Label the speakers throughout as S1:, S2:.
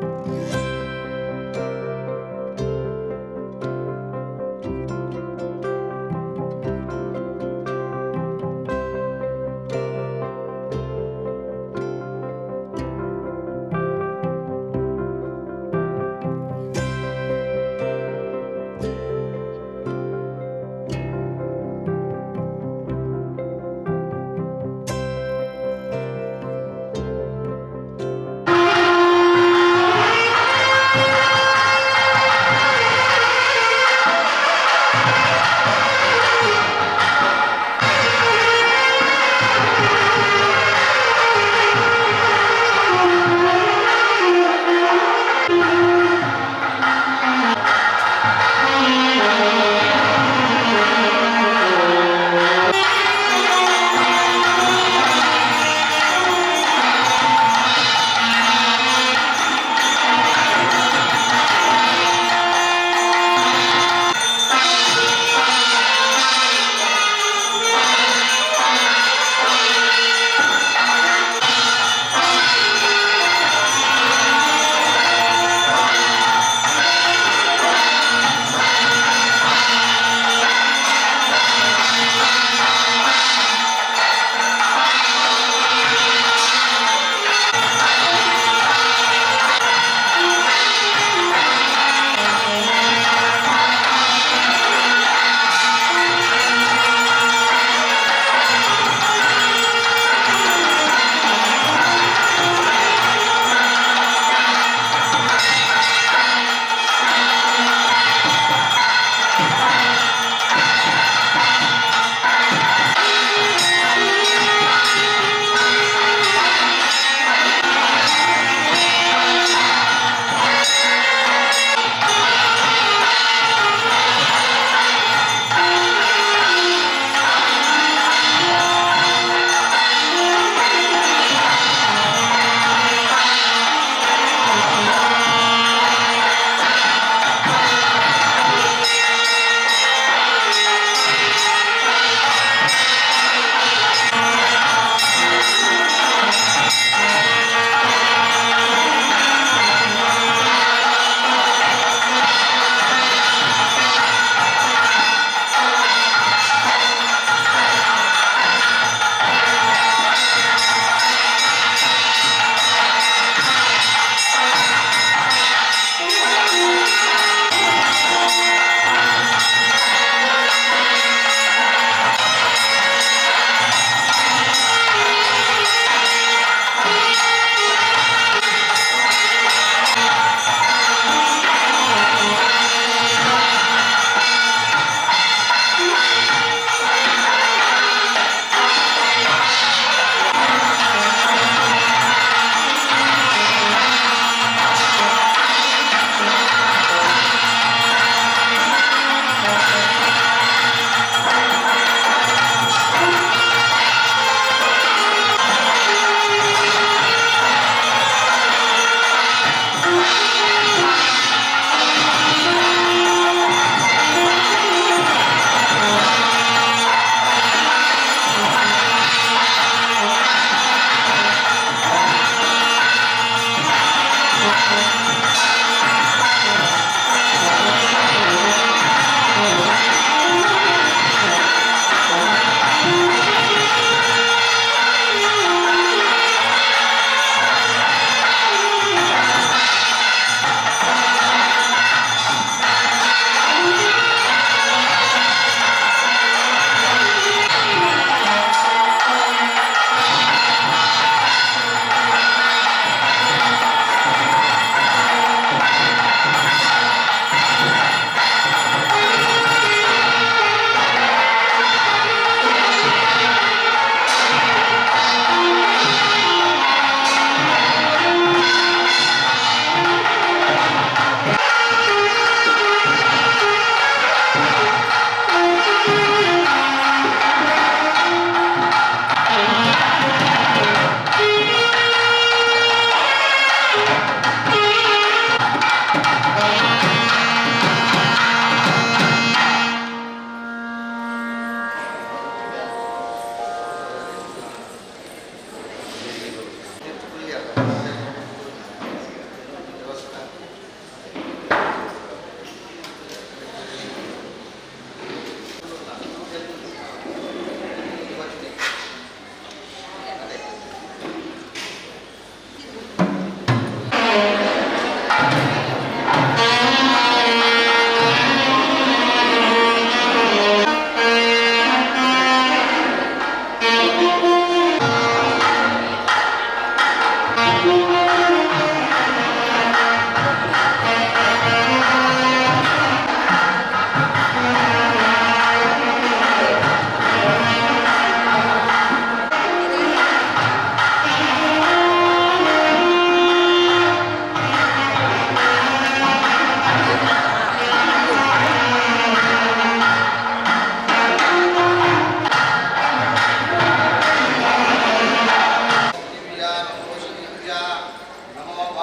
S1: Música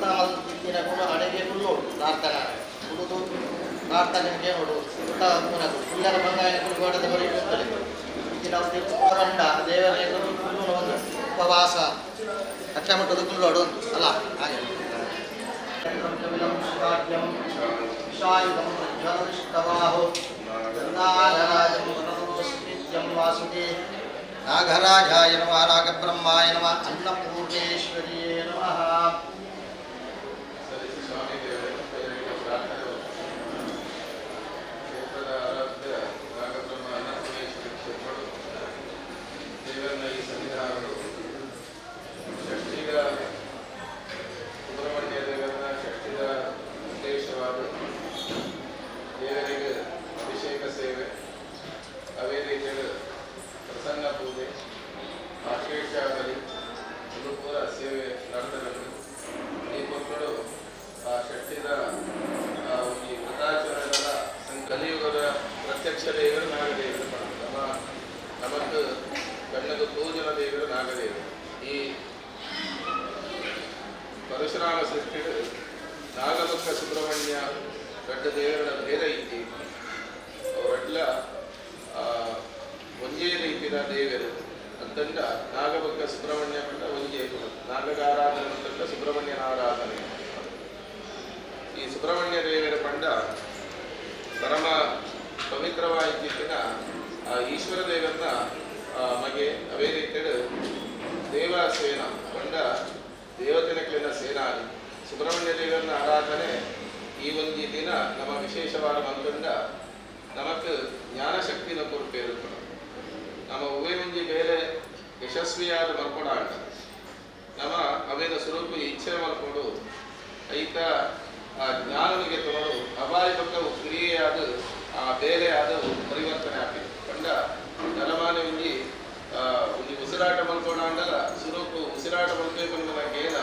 S1: ತಾಮಲ್ ತಿರಗುಣ ಅಡೆಗೆ ನಾರ್ತನ. ಪ್ರಾರ್ಥನ ನಾರ್ತನ ಪ್ರಾರ್ಥನೆಗೆ ನೋಡು. ಸುತ್ತ ಪುನದು ಸುಂದರ ಬಂಗಾಯ ಕುರುಗಾಡದ ಬರೆಯುತ್ತದೆ ಹೊರಂಡ ದೇವರ ಒಂದು ಉಪವಾಸ. ಕಕ್ಷೆ ಮಟ್ಟದ ಕುಲ್ಲೋಡು ಅಲ್ಲ, ಹಾಗೆ. ವಾಸುದೇ ನಾಗರಾಜಾಯ ನಮ, ನಾಗಬ್ರಹ್ಮಾಯ ನಮ, ಅನ್ನಪೂರ್ಣೇಶ್ವರಿಯೇ ನಮಃ.
S2: ಸುಬ್ರಹ್ಮಣ್ಯ ದೇವರನ್ನ ಆರಾಧನೆ ಈ ಒಂದು ದಿನ ನಮ್ಮ ವಿಶೇಷವಾದ ಮಂತ್ರಂಡ ನಮಕ್ ಜ್ಞಾನಶಕ್ತಿನ ಕೊರಪೇರು ನಮ್ಮ ಉವೆ ಮುಂಜಿ ಬೇರೆ ಯಶಸ್ವಿಯಾದ ಮಲ್ಕೊಡಾಂಡ ನಮ್ಮ ಅವೇನ ಸ್ವರೂಪ ಇಚ್ಛೆ ಮಾಡಿಕೊಂಡು ಐತ ಆ ಜ್ಞಾನನಿಗೆ ತೊಗೊಂಡು ಅಪಾಯ ಪಕ್ಕ ಕ್ರಿಯೆಯಾದ ಆ ಬೇರೆ ಆದ ಪರಿವರ್ತನೆ ಆಗಿದೆ. ಕಂಡ ತಲಮಾನ ಒಂಜಿ ಆ, ಒಂಜಿ ಉಸಿರಾಟ ಮಲ್ಕೊಂಡಾಂಡಲ ಸ್ವರೂಪ ಉಸಿರಾಟ ಮಲ್ಬೇಕು ಏನ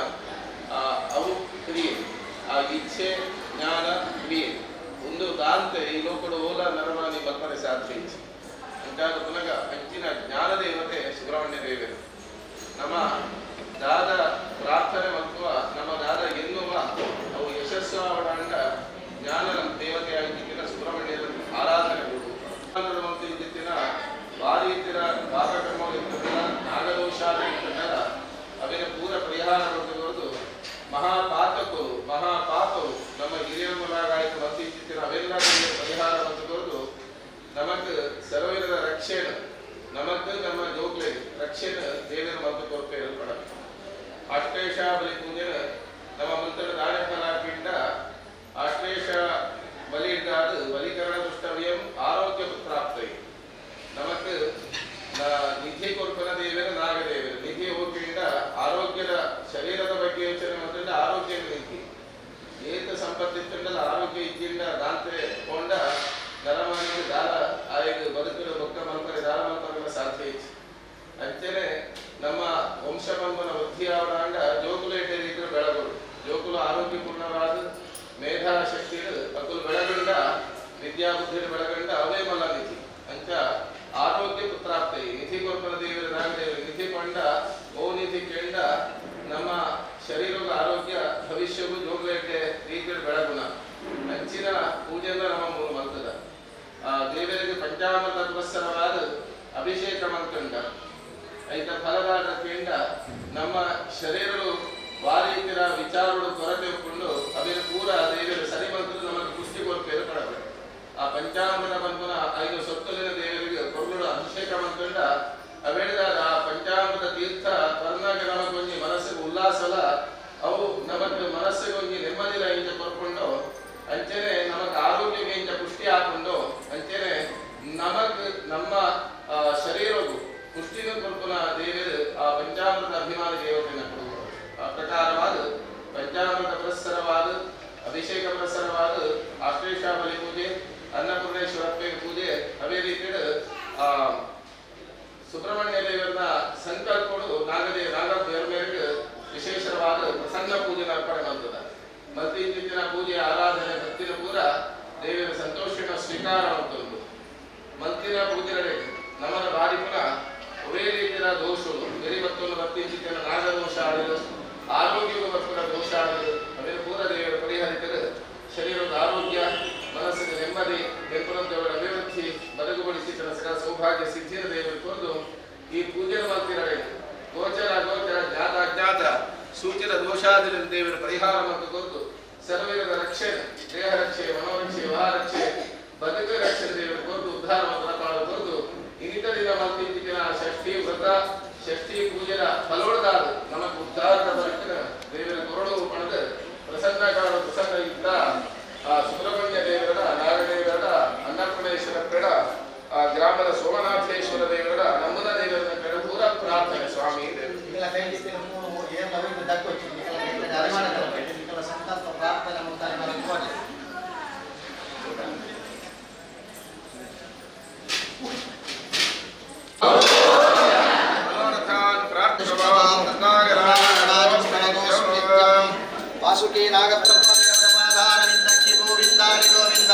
S2: ಅವು ಕ್ರಿಯೆ. ಆ ಇಚ್ಛೆ, ಜ್ಞಾನ, ಕ್ರಿಯೆ. ಒಂದು ದಾಂತೆ ಈ ಲೋಕದ ಓಲ, ನರವಾಣಿ ಬಲ್ಪನೆ ಸಾಧ್ಯ ಇಚ್ಛೆ. ಅಂತಾಗ ಪುನಗ ಜ್ಞಾನ ದೇವತೆ ಸುಬ್ರಹ್ಮಣ್ಯ ದೇವರು ನಮ್ಮ ದಾದ ಪ್ರಾರ್ಥನೆ ಮತ್ತು ನಮ್ಮ ದಾದ ಎನ್ನುವ ಅವು ಯಶಸ್ಸು ಅವಡಂಡ ಜ್ಞಾನ ದೇವತೆಯಾಗಿದ್ದಿನ ಸುಬ್ರಹ್ಮಣ್ಯ ಆರಾಧನೆಗಳು ಮತ್ತು ಇದ್ದಿನ ಭಾರಿ ಇತ್ತಿರ ಪಾಪಕರ್ಮ ಇರ್ತದಲ್ಲ ನಾಗದೋಷಾದ ಇರ್ತದಲ್ಲ ಅವಿನ ಪೂರ ಪರಿಹಾರ ಬರ್ತದವರದು ಮಹಾಪಾತಕರು ಮಹಾಪಾಪರು ನಮ್ಮ ಹಿರಿಯರ ಮುಲಾಗಾಯಿತು ಮತ್ತು ಇದ್ದಿನ ಅವೆಲ್ಲ ಪರಿಹಾರ ಬರ್ತದವರದು ನಮಕ್ ಸರ್ವವಿಧದ ರಕ್ಷಣೆ ನಮಕ್ ನಮ್ಮ ಜೋಗ್ಲೆ ರಕ್ಷಣೆ ದೇವರ ಮತ್ತು ಕೊರತೆ ಏರ್ಪಡ ಅಷ್ಟೇಶ ಬಲಿ ಪೂಜೆ ನಮ್ಮ ಮುಂತಡ ದಾನ ಫಲಾಪಿಂಡ ಅಷ್ಟೇಶ ಬಲಿ ಇದ್ದಾದ ಬಲಿಕರಣ ದುಷ್ಟವ್ಯಂ ಆರೋಗ್ಯ ಪ್ರಾಪ್ತಿ ನಮಕ್ ನ- ನಿಧಿ ಕೊರ್ಪನ ದೇವರ ನಾಗದೇವರು ನಿಧಿ ಹೋಗಿಂದ ಆರೋಗ್ಯದ ಶರೀರದ ಬಗ್ಗೆ ಯೋಚನೆ ಮಾಡಿದ್ರೆ ಆರೋಗ್ಯ ನಿಧಿ ಏತ ಸಂಪತ್ತಿತ್ತಂಡಲ್ಲ ಆರೋಗ್ಯ ಇದ್ದಿಂದ ದಾಂತೆ ಕೊಂಡ ನರಮಾನಿಗೆ ದಾರ ಆಯ್ದು ಬದುಕಿನ ಬೊಕ್ಕ ಮಲ್ಪರೆ ದಾರ ಮಲ್ಪರೆಲ್ಲ ಸಾಧ್ಯ ಇತ್ತು ಅಂಚನೆ ನಮ್ಮ ವೃದ್ಧಿಯಾವಡಾಂಡ ಜೋಕುಲ ಎಡ್ಡೆ ರೀತಿಯ ಬೆಳಗುಳು ಜೋಕುಲು ಆರೋಗ್ಯಪೂರ್ಣವಾದ ಮೇಧಾ ಶಕ್ತಿ ಅಕುಲು ಬೆಳಗಂಡ ವಿದ್ಯಾಬುದ್ಧಿ ಬೆಳಗಂಡ ಅವೇ ಮಲ ನಿಧಿ ಅಂಚ ಆರೋಗ್ಯ ಪುತ್ರಾಪ್ತಿ ನಿಧಿ ಕೊರ್ಪನ ದೇವರ ನಾಗದೇವರು ನಿಧಿ ಕೊಂಡ ಓ ನಿಧಿ ಕೆಂಡ ನಮ್ಮ ಶರೀರದ ಆರೋಗ್ಯ ಭವಿಷ್ಯವು ಜೋಗಲೇಟೆ ರೀತಿಯ ಬೆಳಗುಣ ಅಂಚಿನ ಪೂಜೆಯಿಂದ ನಮ್ಮ ಮೂರು ಮಂತ್ರದ ದೇವರಿಗೆ ಪಂಚಾಮೃತ ಅಭಿಷೇಕ ಮಂತ್ರಂಡ ಐತ ಫಲದಾದ ಕೇಂದ್ರ ನಮ್ಮ ಶರೀರಗಳು ವಾರೀತಿರ ವಿಚಾರಗಳು ಕೊರತೆ ಒಪ್ಕೊಂಡು ಅವೇನು ಪೂರ ದೇವರ ಸರಿ ಬಂತು ನಮಗೆ ಪುಷ್ಟಿ ಕೊರತೆ ಏರ್ಪಡಬೇಕು. ಆ ಪಂಚಾಮೃತ ಬಂಧನ ಐದು ಸೊತ್ತಲಿನ ದೇವರಿಗೆ ಕೊರಗಳು ಅಭಿಷೇಕ ಮಾಡ್ಕೊಂಡ ಅವೇಳಿದಾಗ ಆ ಪಂಚಾಮೃತ ತೀರ್ಥ ಕರ್ನಾಟಕ ನಮಗೊಂದು ಮನಸ್ಸಿಗೆ ಉಲ್ಲಾಸಲ, ಅವು ನಮಗೆ ಮನಸ್ಸಿಗೆ ಒಂಜಿ ನೆಮ್ಮದಿಲ ಸಕಲ ಸಿದ್ಧಿನ ದೇವರು ಈ ಪೂಜೆ ಮಾಡ್ತಿರಡೆ ಗೋಚರ ಗೋಚರ ಜ್ಞಾತ ಅಜ್ಞಾತ ಸೂಚಿತ ದೋಷಾದಿನ ದೇವರ ಪರಿಹಾರ ಮತ್ತು ಕೊಟ್ಟು ಸರ್ವೇರದ ರಕ್ಷಣೆ ದೇಹ ರಕ್ಷೆ, ಮನೋರಕ್ಷೆ ವಾಹರಕ್ಷೆ ಬದುಕ ರಕ್ಷಣೆ ದೇವರು ಕೊಟ್ಟು ಉದ್ಧಾರ ಮತ್ತು ಕಾಳು ಇನ್ನಿತರಿಂದ ಮಲ್ತಿದ್ದಿನ ಷಷ್ಠಿ ವ್ರತ, ಷಷ್ಠಿ ಪೂಜೆಯ ಫಲೋಡದಾದ ನಮಗೆ ಉದ್ಧಾರದ ಬರಕಿನ ದೇವರ ಕೊರಡು ಪಡೆದ ಪ್ರಸನ್ನ ಕಾಲ ಪ್ರಸನ್ನ ಇದ್ದ ಆ ಸುಬ್ರಹ್ಮಣ್ಯ ದೇವರ ನಾಗದೇವರ ಅನ್ನಪೂರ್ಣೇಶ್ವರ ಪೆಡ ಆ ಗ್ರಾಮದ ಸೋಮನಾಥೇಶ್ವರ ದೇವರ ನಮ್ಮದ ದೇವರನ್ನ ಕಡೆ ಪೂರ ಪ್ರಾರ್ಥನೆ ಸ್ವಾಮಿ ದೇವರು. ವಾಸುಕಿ ನಾಗಪ್ಪ
S1: ಗೋವಿಂದ ಗೋವಿಂದ.